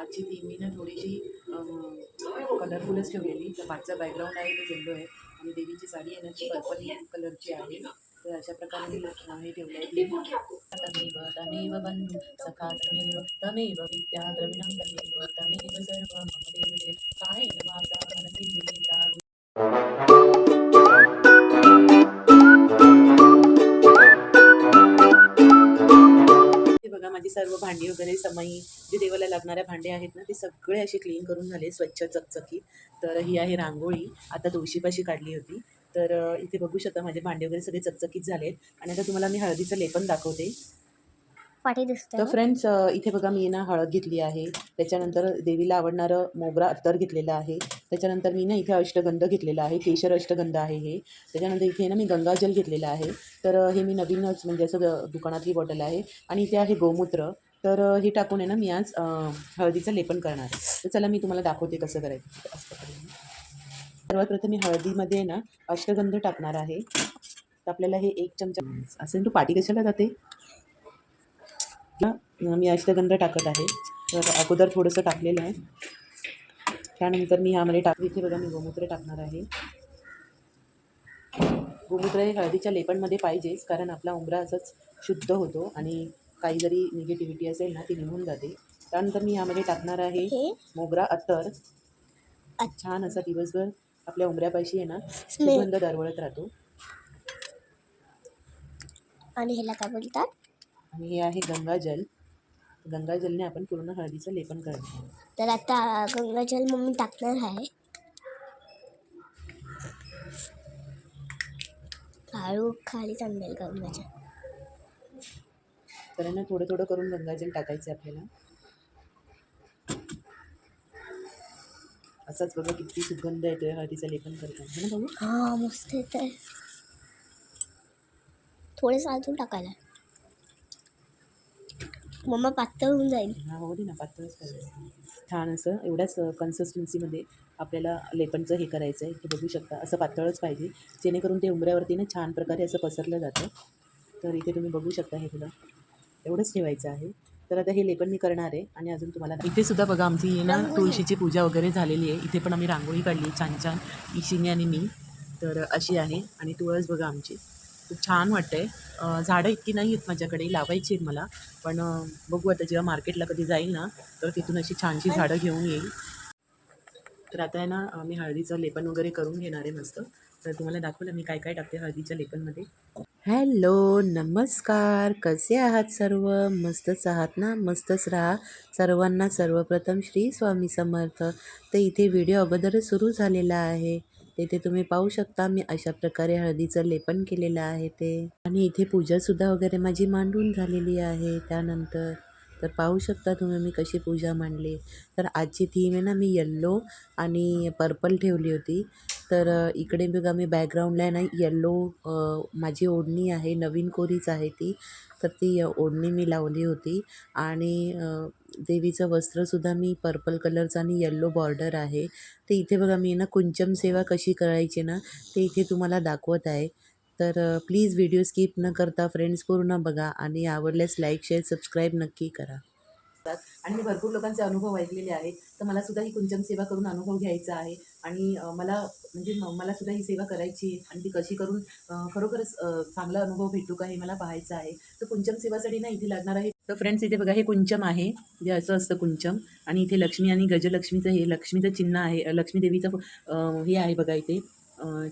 आजची थीम मी ना थोडीशी कलरफुलच ठेवलेली. तर मागचा बॅकग्राऊंड आहे तो येल्लो आहे. आणि देवीची साडी आहे ना ती पर्पल कलरची आहे. तर अशा प्रकारे मी हे ठेवलं आहे तमेव तमेव बंधू सखा तमेव तमेव विद्या द्रविणं तमेव तमेव सर्व सर्व भांडी वगैरे समई जे देवाला लागणाऱ्या भांडे आहेत ना ते सगळे असे क्लीन करून झाले स्वच्छ चकचकी तर ही आहे रांगोळी. आता तुळशीपाशी काढली होती. तर इथे बघू शकता माझे भांडे वगैरे सगळे चकचकीत झालेत आणि आता तुम्हाला मी हळदीचं लेपन दाखवते. तर फ्रेंड्स इथे बघा मी ना हळद घेतली आहे. त्याच्यानंतर देवीला आवडणारं मोगरा अत्तर घेतलेलं आहे. त्याच्यानंतर मी ना इथे अष्टगंध घेतलेला आहे. केशर अष्टगंध आहे हे. त्याच्यानंतर इथे ना मी गंगाजल घेतलेलं आहे. तर हे मी नवीनच म्हणजे असं दुकानातली बॉटल आहे. आणि इथे आहे गोमूत्र. तर हे टाकून आहे ना मी आज हळदीचं लेपन करणार आहे. तर चला मी तुम्हाला दाखवते कसं करायचं. असं सर्वात प्रथम मी हळदीमध्ये ना अष्टगंध टाकणार आहे. तर आपल्याला हे एक चमचा असेल तू पाठी कशाला जाते? मी अष्टगंध टाकत आहे. तर अगोदर थोडंसं टाकलेलं आहे. त्यानंतर मी ह्यामध्ये टाक इथे बघा मी गोमूत्र टाकणार आहे. गोमूत्र हे हळदीच्या लेपनमध्ये पाहिजेच कारण आपला उंबरा असंच शुद्ध होतो आणि काही जरी निगेटिव्हिटी असेल ना ती निघून जाते. त्यानंतर मी यामध्ये टाकणार आहे हे मोगरा अत्तर. अच्छा. छान असा दिवसभर आपल्या उंबऱ्यापाशी आहे ना सुगंध दरवळत राहतो. आणि ह्याला काय बोलतात? आणि हे आहे गंगाजल. गंगाजलने आपण पूर्ण हळदीचं लेपन करणार तर आता गंगाजल मम्मी टाकणार आहे. हळू खाली सांडेल गंगाजल. तर ना थोडं थोडं करून गंगाजल टाकायचं आपल्याला. असाच बघा किती सुगंध येतोय हळदीचं लेपन करताना. है ना भाऊ हा मस्त येत आहे. थोडेसं अजून टाकायला. मम्मा पातळ होऊन जाईल. हा हो दे ना पातळच करायचं. छान असं एवढ्याच कन्सिस्टन्सीमध्ये आपल्याला लेपनचं हे करायचं आहे हे बघू शकता असं पातळच पाहिजे. जेणेकरून ते उंबऱ्यावरती ना छान प्रकारे असं पसरलं जातं. तर इथे तुम्ही बघू शकता हे तुला एवढंच ठेवायचं आहे. तर आता हे लेपन मी करणार आहे आणि अजून तुम्हाला इथे सुद्धा बघा आमची ना तुळशीची पूजा वगैरे झालेली आहे. इथे पण आम्ही रांगोळी काढली छान छान. इशिनी आणि मी. तर अशी आहे आणि तुळस बघा आमची. खूप छान वाटतंय. झाडं इतकी नाही आहेत माझ्याकडे. लावायची आहेत मला. पण बघू आता जेव्हा मार्केटला कधी जाईल ना तर तिथून अशी छानशी झाडं घेऊन येईल. तर आता आहे ना मी हळदीचं लेपन वगैरे करून घेणार आहे मस्त. तर तुम्हाला दाखवलं मी काय काय टाकते हळदीच्या लेपनमध्ये. हॅलो नमस्कार. कसे आहात सर्व? मस्तच आहात ना? मस्तच राहा. सर्वांना सर्वप्रथम श्री स्वामी समर्थ. तर इथे व्हिडिओ अगोदरच सुरू झालेला आहे. तिथे तुम्ही पाहू शकता मी अशा प्रकारे हळदीचं लेपन केलेलं आहे ते. आणि इथे पूजासुद्धा वगैरे माझी मांडून झालेली आहे त्यानंतर. तर पाहू शकता तुम्ही मी कशी पूजा मांडली. तर आजची थीम आहे ना मी येल्लो आणि पर्पल ठेवली होती. तर इकडे बघा मी बॅकग्राऊंडला आहे. ना येल्लो माझी ओढणी आहे नवीन कोरीच आहे ती. तर ती ओढणी मी लावली होती. आणि देवीचं वस्त्रसुद्धा मी पर्पल कलरचं आणि येल्लो बॉर्डर आहे. ते इथे बघा मी ना कुंचम सेवा कशी करायची ना ते इथे तुम्हाला दाखवत आहे. तर प्लीज व्हिडिओ स्किप न करता फ्रेंड्स पूर्ण बघा आणि आवडल्यास लाईक शेअर सबस्क्राईब नक्की करा. आणि मी भरपूर लोकांचे अनुभव ऐकलेले आहेत. तर मला सुद्धा ही कुंचम सेवा करून अनुभव घ्यायचा आहे. आणि मला म्हणजे म- मला सुद्धा ही सेवा करायची आहे आणि ती कशी करून खरोखरच चांगला अनुभव भेटू का हे मला पाहायचं आहे. तर कुंचम सेवासाठी ना इथे लागणार आहे. तर फ्रेंड्स इथे बघा हे कुंचम आहे. जे असं असतं कुंचम. आणि इथे लक्ष्मी आणि गजलक्ष्मीचं हे लक्ष्मीचं चिन्ह आहे. लक्ष्मी देवीचं हे आहे बघा इथे.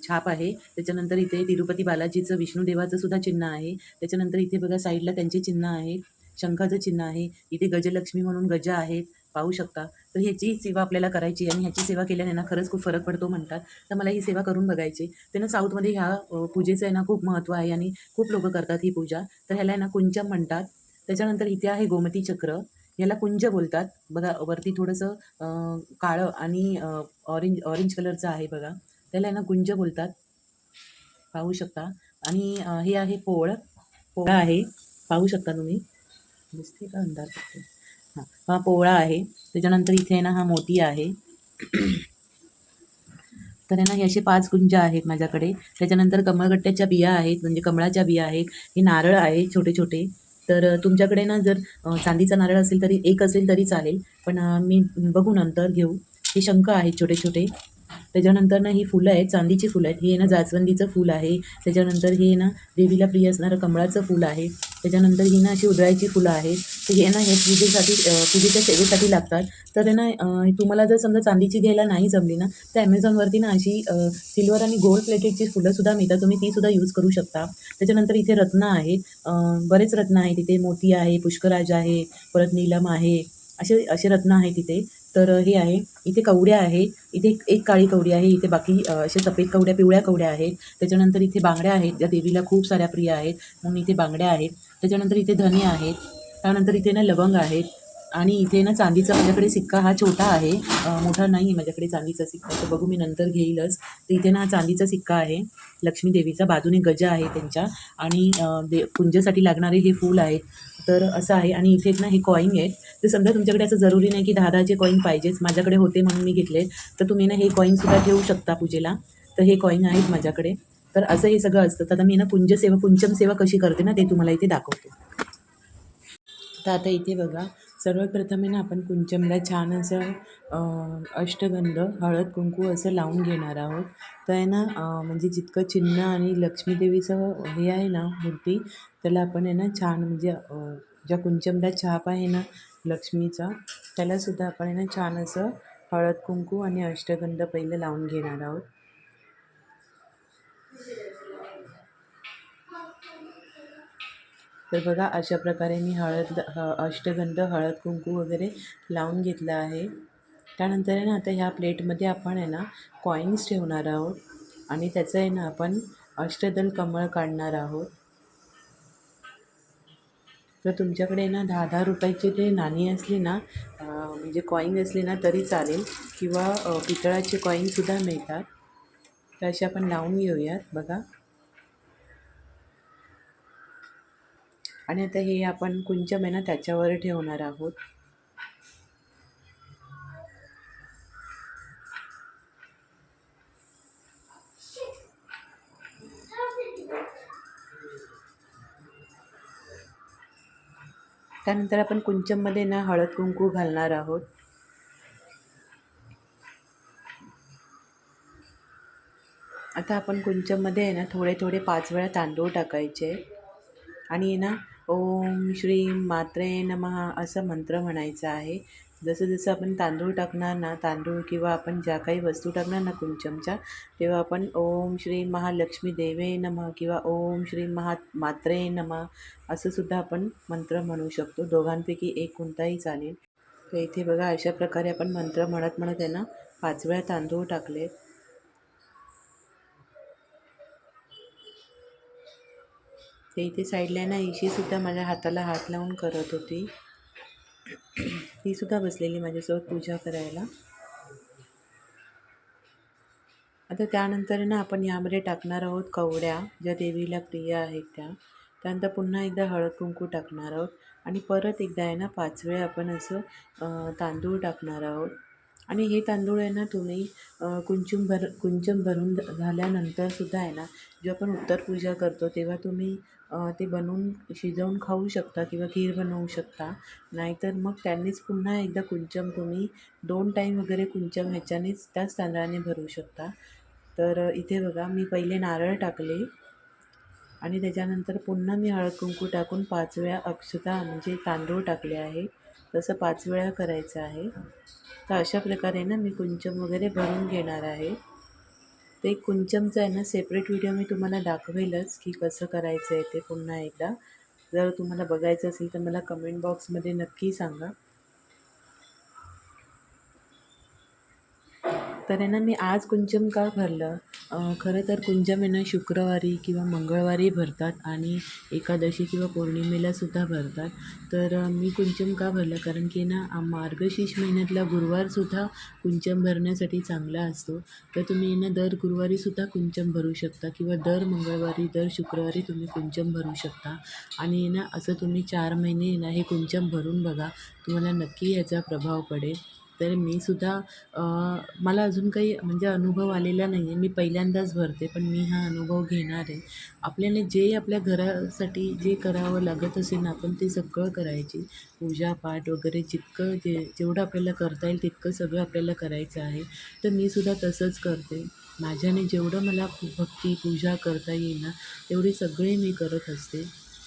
छाप आहे. त्याच्यानंतर इथे तिरुपती बालाजीचं विष्णुदेवाचं सुद्धा चिन्ह आहे. त्याच्यानंतर इथे बघा साईडला त्यांचे चिन्ह आहे. शंखाचं चिन्ह आहे. इथे गजलक्ष्मी म्हणून गज आहेत. पाहू शकता. तर ह्याची सेवा आपल्याला करायची आणि ह्याची सेवा केल्याने ना खरंच खूप फरक पडतो म्हणतात. तर मला ही सेवा करून बघायची. ते ना साऊथमध्ये ह्या पूजेचं आहे ना खूप महत्त्व आहे आणि खूप लोक करतात ही पूजा. तर ह्याला आहे ना कुंचम म्हणतात. त्याच्यानंतर इथे आहे गोमती चक्र. ह्याला कुंज बोलतात. बघा वरती थोडंसं काळं आणि ऑरेंज ऑरेंज कलरचं आहे बघा. त्याला आहे ना कुंज बोलतात. पाहू शकता. आणि हे आहे पोळ. पोळा आहे. पाहू शकता तुम्ही. दिसते का अंधार? हां. हा पोळा आहे. त्याच्यानंतर इथे ना हा मोती आहे. तर आहे ना हे असे पाच गुंज आहेत माझ्याकडे. त्याच्यानंतर कमळगट्ट्याच्या बिया आहेत म्हणजे कमळाच्या बिया आहेत. हे नारळ आहे छोटे छोटे तर तुमच्याकडे ना जर चांदीचा नारळ असेल तरी एक असेल तरी चालेल. पण मी बघू नंतर घेऊ. हे शंख आहेत छोटे छोटे त्याच्यानंतर ना ही फुलं आहेत चांदीची फुलं आहेत. हे ना जास्वंदीचं फूल आहे. त्याच्यानंतर हे ना देवीला प्रिय असणारं कमळाचं फूल आहे. त्याच्यानंतर ही ना अशी उधळायची फुलं आहेत. तर हे ना हे पूजेसाठी पूजेच्या सेवेसाठी लागतात. तर ना तुम्हाला जर समजा चांदीची घ्यायला नाही जमली ना तर ॲमेझॉनवरती ना अशी सिल्वर आणि गोल्ड प्लेटेडची फुलंसुद्धा मिळतात. तुम्ही तीसुद्धा यूज करू शकता. त्याच्यानंतर इथे रत्न आहेत. बरेच रत्न आहेत इथे. मोती आहे पुष्कराज आहे परत नीलम आहे. असे असे रत्न आहेत तिथे तर हे आहे. इथे कवड्या आहे इथे एक काळी कवडी आहे. इथे बाकी अ, अशा सफेद कवड्या पिवळ्या कवड्या आहेत. त्याच्यानंतर इथे बांगड्या आहेत. ज्या देवीला खूप साऱ्या प्रिय आहेत. म्हणून इथे बांगड्या आहेत. त्याच्यानंतर इथे धने आहेत. त्यानंतर इथे ना लवंग आहेत. आणि इथे ना चांदीचा माझ्याकडे सिक्का हा छोटा आहे. मोठा नाही आहे माझ्याकडे चांदीचा सिक्का तर बघू मी नंतर घेईलच. तर इथे ना चांदीचा सिक्का आहे. लक्ष्मी देवीचा बाजूने गजा आहे त्यांच्या आणि दे पूजेसाठी लागणारे हे फूल आहेत. तर असं आहे आणि इथे ना हे कॉईन आहेत. तर समजा तुमच्याकडे असं जरुरी नाही की दहा दहाचे कॉईन पाहिजेच. माझ्याकडे होते म्हणून मी घेतले तर तुम्ही ना हे कॉईनसुद्धा ठेवू शकता पूजेला. तर हे कॉईन आहेत माझ्याकडे. तर असं हे सगळं असतं. तर आता मी ना पुंजसेवा पुंचम सेवा कशी करते ना ते तुम्हाला इथे दाखवते. तर आता इथे बघा. सर्वप्रथम आहे ना आपण कुंचमला छान असं अष्टगंध हळद कुंकू असं लावून घेणार आहोत. तर आहे ना म्हणजे जितकं चिन्ह आणि लक्ष्मीदेवीचं हे आहे ना मूर्ती त्याला आपण आहे ना छान म्हणजे ज्या कुंचमला छाप आहे ना लक्ष्मीचा त्यालासुद्धा आपण आहे ना छान असं हळद कुंकू आणि अष्टगंध पहिलं लावून घेणार आहोत. तर बघा अशा प्रकारे मी हळद ह अष्टगंध हळद कुंकू वगैरे लावून घेतलं आहे. त्यानंतर आहे ना आता ह्या प्लेटमध्ये आपण आहे ना कॉईन्स ठेवणार आहोत. आणि त्याचं आहे ना आपण अष्टदल कमळ काढणार आहोत. तर तुमच्याकडे ना दहा दहा रुपयाची ते नाणी असली ना म्हणजे कॉईन असली ना तरी चालेल. किंवा पितळाचे कॉईनसुद्धा मिळतात. तर असे आपण लावून घेऊयात बघा. आणि आता हे आपण कुंचम आहे ना त्याच्यावर ठेवणार आहोत. त्यानंतर आपण कुंचममध्ये ना हळद कुंकू घालणार आहोत. आता आपण कुंचममध्ये आहे ना थोडे थोडे पाच वेळा तांदूळ टाकायचे. आणि आहे ना ओम श्रीम मात्रे नमः असं मंत्र म्हणायचं आहे. जसं जसं आपण तांदूळ टाकणार ना तांदूळ किंवा आपण ज्या काही वस्तू टाकणार ना कुंचमच्या तेव्हा आपण ओम श्री महालक्ष्मी देवे नमः किंवा ओम श्री महा मात्रे नमः असं सुद्धा आपण मंत्र म्हणू शकतो. दोघांपैकी एक कोणताही चालेल. तर इथे बघा अशा प्रकारे आपण मंत्र म्हणत म्हणत आहे ना पाच वेळा तांदूळ टाकले ते इथे साईडला ना इशीसुद्धा माझ्या हाताला हात लावून करत होती. ती सुद्धा बसलेली माझ्यासोबत पूजा करायला. आता त्यानंतर ना आपण यामध्ये टाकणार आहोत कवड्या ज्या देवीला प्रिय आहेत त्या. त्यानंतर पुन्हा एकदा हळद कुंकू टाकणार आहोत. आणि परत एकदा आहे ना पाच वेळा आपण असं तांदूळ टाकणार आहोत. आणि हे तांदूळ आहे ना तुम्ही कुंचूम भर कुंचम भरून झाल्यानंतर झाल्यानंतरसुद्धा आहे ना जेव्हा आपण उत्तर पूजा करतो तेव्हा तुम्ही ते बनवून शिजवून खाऊ शकता किंवा खीर बनवू शकता. नाहीतर मग त्यांनीच पुन्हा एकदा कुंचम तुम्ही दोन टाईम वगैरे कुंचम ह्याच्यानेच त्याच तांदळाने भरू शकता. तर इथे बघा मी पहिले नारळ टाकले आणि त्याच्यानंतर पुन्हा मी हळद कुंकू टाकून पाचव्या अक्षता म्हणजे तांदूळ टाकले आहे. तसं पाच वेळा करायचं आहे. तर अशा प्रकारे ना मी कुंचम वगैरे भरून घेणार आहे. ते कुंचमचं आहे ना सेपरेट व्हिडिओ मी तुम्हाला दाखवेलच की कसं करायचं आहे ते पुन्हा एकदा. जर तुम्हाला बघायचं असेल तर मला कमेंट बॉक्समध्ये नक्की सांगा. तर आहे ना मी आज कुंचम का भरलं? खरं तर कुंचम आहे ना शुक्रवारी किंवा मंगळवारी भरतात आणि एकादशी किंवा पौर्णिमेलासुद्धा भरतात. तर मी कुंचम का भरलं? कारण की ना मार्गशीर्ष महिन्यातला गुरुवारसुद्धा कुंचम भरण्यासाठी चांगला असतो. तर तुम्ही ना दर गुरुवारीसुद्धा कुंचम भरू शकता किंवा दर मंगळवारी दर शुक्रवारी तुम्ही कुंचम भरू शकता. आणि ना असं तुम्ही चार महिने ना हे कुंचम भरून बघा. तुम्हाला नक्की याचा प्रभाव पडेल. तर मी सुद्धा मला अजून काही म्हणजे अनुभव आलेला नाही आहे. मी पहिल्यांदाच भरते पण मी हा अनुभव घेणार आहे. आपल्याला जे आपल्या घरासाठी जे करावं लागत असेल ना आपण ते सगळं करायची. पूजापाठ वगैरे जितकं जे जेवढं आपल्याला करता येईल तितकं सगळं आपल्याला करायचं आहे. तर मी सुद्धा तसंच करते. माझ्याने जेवढं मला भक्ती पूजा करता येईल ना तेवढी सगळी मी करत असते.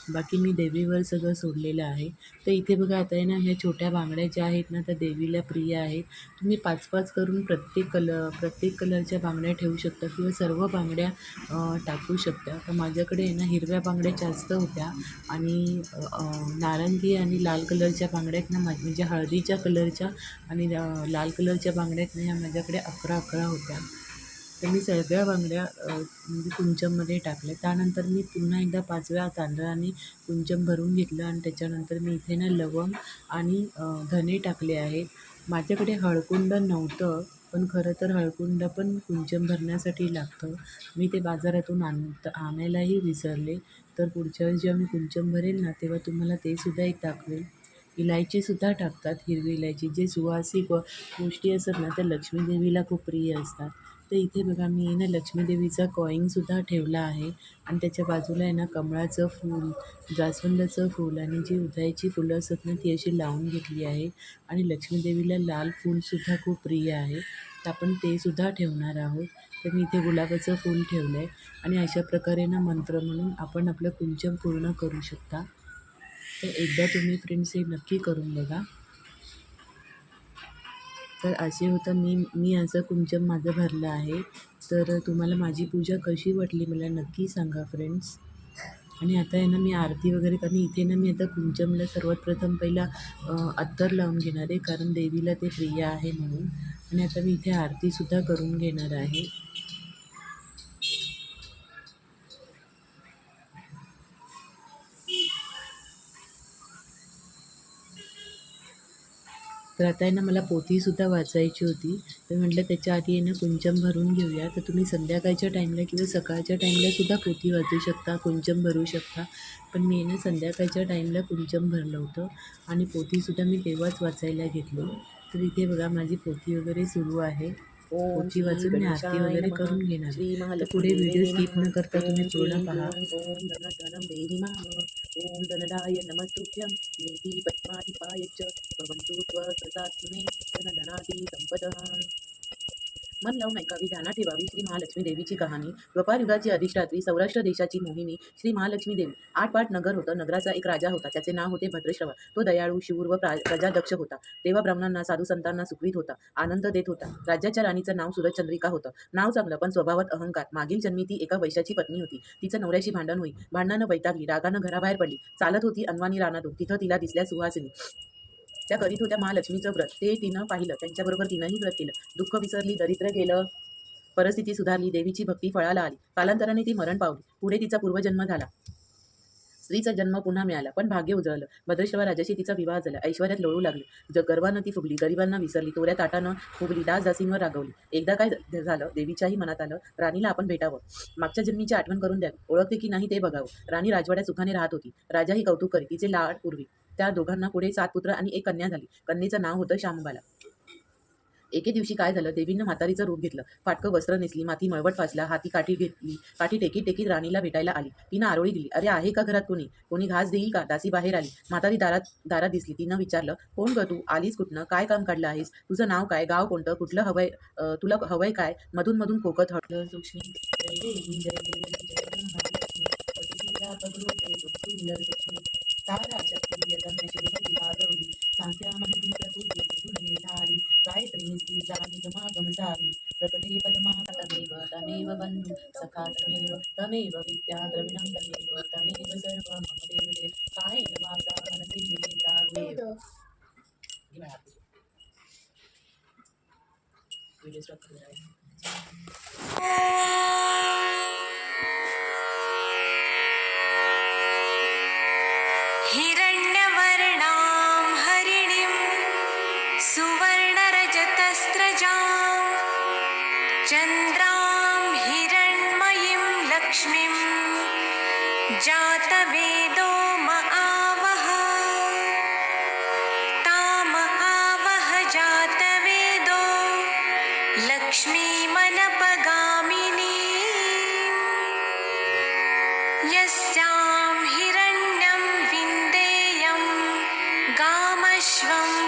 बाकी मी देवीवर सगळं सोडलेलं आहे. तर इथे बघा आता आहे ना ह्या छोट्या बांगड्या ज्या आहेत ना त्या देवीला प्रिय आहेत. तुम्ही पाच पाच करून प्रत्येक कलर प्रत्येक कलरच्या बांगड्या ठेवू शकता किंवा सर्व बांगड्या टाकू शकता. तर माझ्याकडे आहे ना हिरव्या बांगड्या जास्त होत्या आणि नारंगी आणि लाल कलरच्या बांगड्यात ना म्हणजे हळदीच्या कलरच्या आणि लाल कलरच्या बांगड्यात ना ह्या माझ्याकडे अकरा अकरा होत्या. तर मी सगळ्या बांगड्या म्हणजे कुंचममध्ये टाकल्या. त्यानंतर मी पुन्हा एकदा पाच वेळा तांदळाने कुंचम भरून घेतलं आणि त्याच्यानंतर मी इथे ना लवंग आणि धने टाकले आहेत. माझ्याकडे हळकुंड नव्हतं पण खरं तर हळकुंड पण कुंचम भरण्यासाठी लागतं. मी ते बाजारातून आण आणायलाही विसरले. तर पुढच्या वेळेस जेव्हा मी कुंचम भरेल ना तेव्हा तुम्हाला ते सुद्धा एक दाखवेल इलायचीसुद्धा टाकतात हिरवी इलायची. जे सुवासिक गोष्टी असतात ना त्या लक्ष्मीदेवीला खूप प्रिय असतात. तर इथे बघा मी ना लक्ष्मी देवीचा कॉईनसुद्धा ठेवला आहे. आणि त्याच्या बाजूला आहे ना कमळाचं फूल जास्वंदाचं फूल आणि जी उधायची फुलं असतात ना ती अशी लावून घेतली आहे. आणि लक्ष्मी देवीला लाल फूलसुद्धा खूप प्रिय आहे. तर आपण ते सुद्धा ठेवणार आहोत. तर मी इथे गुलाबाचं फूल ठेवलं आहे. आणि अशा प्रकारे ना मंत्र म्हणून आपण आपलं कुंचम पूर्ण करू शकता. तर एकदा तुम्ही फ्रेंड्स हे नक्की करून बघा. तर असे होतं मी मी असं कुंचम माझं भरलं आहे. तर तुम्हाला माझी पूजा कशी वाटली मला नक्की सांगा फ्रेंड्स आणि आता आहे ना मी आरती वगैरे कारण इथे ना मी आता कुंचमला सर्वात प्रथम पहिला अत्तर लावून घेणार आहे कारण देवीला ते प्रिय आहे म्हणून. आणि आता मी इथे आरतीसुद्धा करून घेणार आहे. तर आता आहे ना मला पोथीसुद्धा वाचायची होती. तर म्हटलं त्याच्या आधी आहे ना कुंचम भरून घेऊया. तर तुम्ही संध्याकाळच्या टाईमला किंवा सकाळच्या टाईमला सुद्धा पोथी वाचू शकता कुंचम भरू शकता. पण मी ना संध्याकाळच्या टाईमला कुंचम भरलं होतं आणि पोथीसुद्धा मी तेव्हाच वाचायला घेतलो. तर इथे बघा माझी पोथी वगैरे सुरू आहे. पोथी वाचून मी आरती वगैरे करून घेणार. तर पुढे व्हिडिओ स्किप न करता तुम्ही पूर्ण पहा. ओम धनधनं देहि माम ओम धनदाय नमस्तुभ्यं नीति पद्माधिपाय च भवन्तु त्वसदात्मने धनधनादि संपदः मन लावून ऐकावी ध्यानात ठेवावी श्री महालक्ष्मी देवीची कहाणी. व्यापार युगाची अधिष्ठात्री सौराष्ट्र देशाची मोहिनी श्री महालक्ष्मी देवी. आठपाट नगर होतं. नगराचा एक राजा होता. त्याचे नाव होते भद्रेश्वर तो दयाळू शूर व प्रजादक्ष होता. तेव्हा ब्राह्मणांना साधू संतांना सुखवीत होता. आनंद देत होता. राज्याच्या राणीचं नाव सुरजचंद्रिका होतं. नाव चांगलं पण स्वभावात अहंकार. मागील जन्मी ती एका वैशाची पत्नी होती. तिचं नवऱ्याशी भांडण होई. भांडणानं वैतागली. रागानं घराबाहेर पडली. चालत होती अनवाणी रानातून. तिथं तिला दिसल्या सुहासिनी. त्या करीत होत्या महालक्ष्मीचं व्रत. ते तिनं पाहिलं. त्यांच्याबरोबर तिनंही व्रत केलं. दुःख विसरली दरिद्र गेलं परिस्थिती सुधारली देवीची भक्ती फळाला आली. कालांतराने ती मरण पावली. पुढे तिचा पूर्वजन्म झाला. स्त्रीचा जन्म पुन्हा मिळाला पण भाग्य उजळलं. भद्रेश्वर राजाशी तिचा विवाह झाला. ऐश्वर्यात लोळू लागली. ज गर्वानं ती फुगली गरिबांना विसरली तोऱ्या ताटानं फुगली दास दासींवर रागवली. एकदा काय झालं देवीच्याही मनात आलं राणीला आपण भेटावं. मागच्या जन्मीची आठवण करून द्यावी. ओळखते की नाही ते बघावं. राणी राजवाड्यात सुखाने राहत होती. राजाही कौतुक करी तिचे लाड पूर्वी त्या दोघांना पुढे सात पुत्र आणि एक कन्या झाली कन्येचं नाव होतं श्यामबाला एके दिवशी काय झालं देवीनं म्हातारीचं रूप घेतलं फाटकं वस्त्र नेसली माती मळवट फासला हाती काठी घेतली काठी टेकी टेकीत राणीला भेटायला आली तिनं आरोळी दिली अरे आहे का घरात कोणी कोणी घास देईल का दासी बाहेर आली म्हातारी दारात दारात दिसली तिनं विचारलं कोण ग तू आलीस कुठनं काय काम काढलं आहेस तुझं नाव काय गाव कोणतं कुठलं हवंय तुला हवंय काय मधून मधून खोकत हटलं सूक्ष्मी बन्धु सखा तमेव तमेव विद्या द्रविणं तमेव तमेव सर्व मम देवते कायेन वाचा मनसि विहिता देव व्हिडिओ स्टॉप करूया.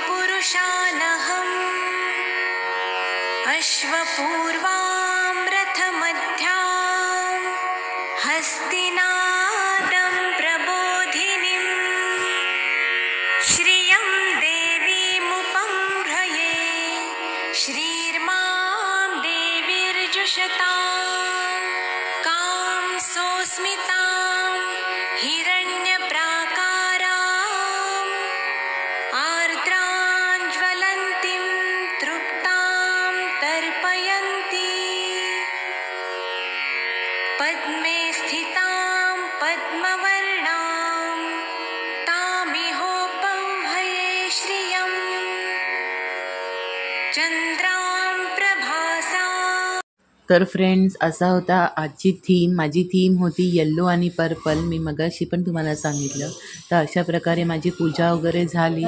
पुरुषानहम् अश्वपूर्वा तर फ्रेंड्स असा होता आजची थीम माझी थीम होती येल्लो आणि पर्पल मी मगाशी पण तुम्हाला सांगितलं. तर अशा प्रकारे माझी पूजा वगैरे झाली.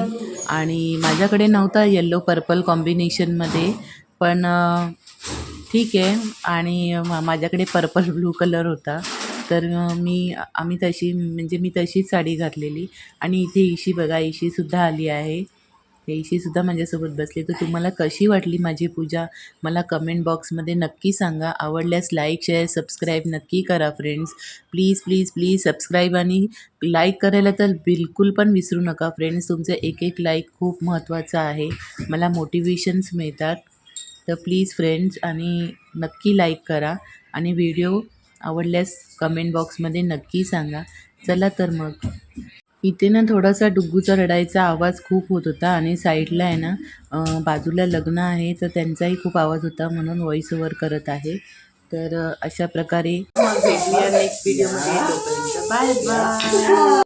आणि माझ्याकडे नव्हता येल्लो पर्पल कॉम्बिनेशनमध्ये पण ठीक आहे. आणि मा- माझ्याकडे पर्पल ब्लू कलर होता. तर मी आम्ही तशी म्हणजे मी तशीच साडी घातलेली. आणि इथे इशी बघा इशीसुद्धा आली आहे. सुद्धा माझ्यासोबत बसले. तर तुम्हाला कशी वाटली माझी पूजा? मला कमेंट बॉक्समध्ये नक्की सांगा. आवडल्यास लाईक शेअर सबस्क्राईब नक्की करा friends please please please subscribe आणि लाईक करायला तर बिलकुल पण विसरू नका फ्रेंड्स तुमचं एक एक लाईक खूप महत्त्वाचं आहे. मला मोटिवेशन्स मिळतात. तर प्लीज फ्रेंड्स आणि नक्की लाईक करा. आणि व्हिडिओ आवडल्यास कमेंट बॉक्समध्ये नक्की सांगा. चला तर मग. इथे ना थोडासा डुग्गूचा रडायचा आवाज खूप होत होता आणि साईडला आहे ना बाजूला लग्न आहे तर त्यांचाही खूप आवाज होता म्हणून व्हॉइस ओव्हर करत आहे. तर अशा प्रकारे मग भेटूया नेक्स्ट व्हिडिओमध्ये बाय बाय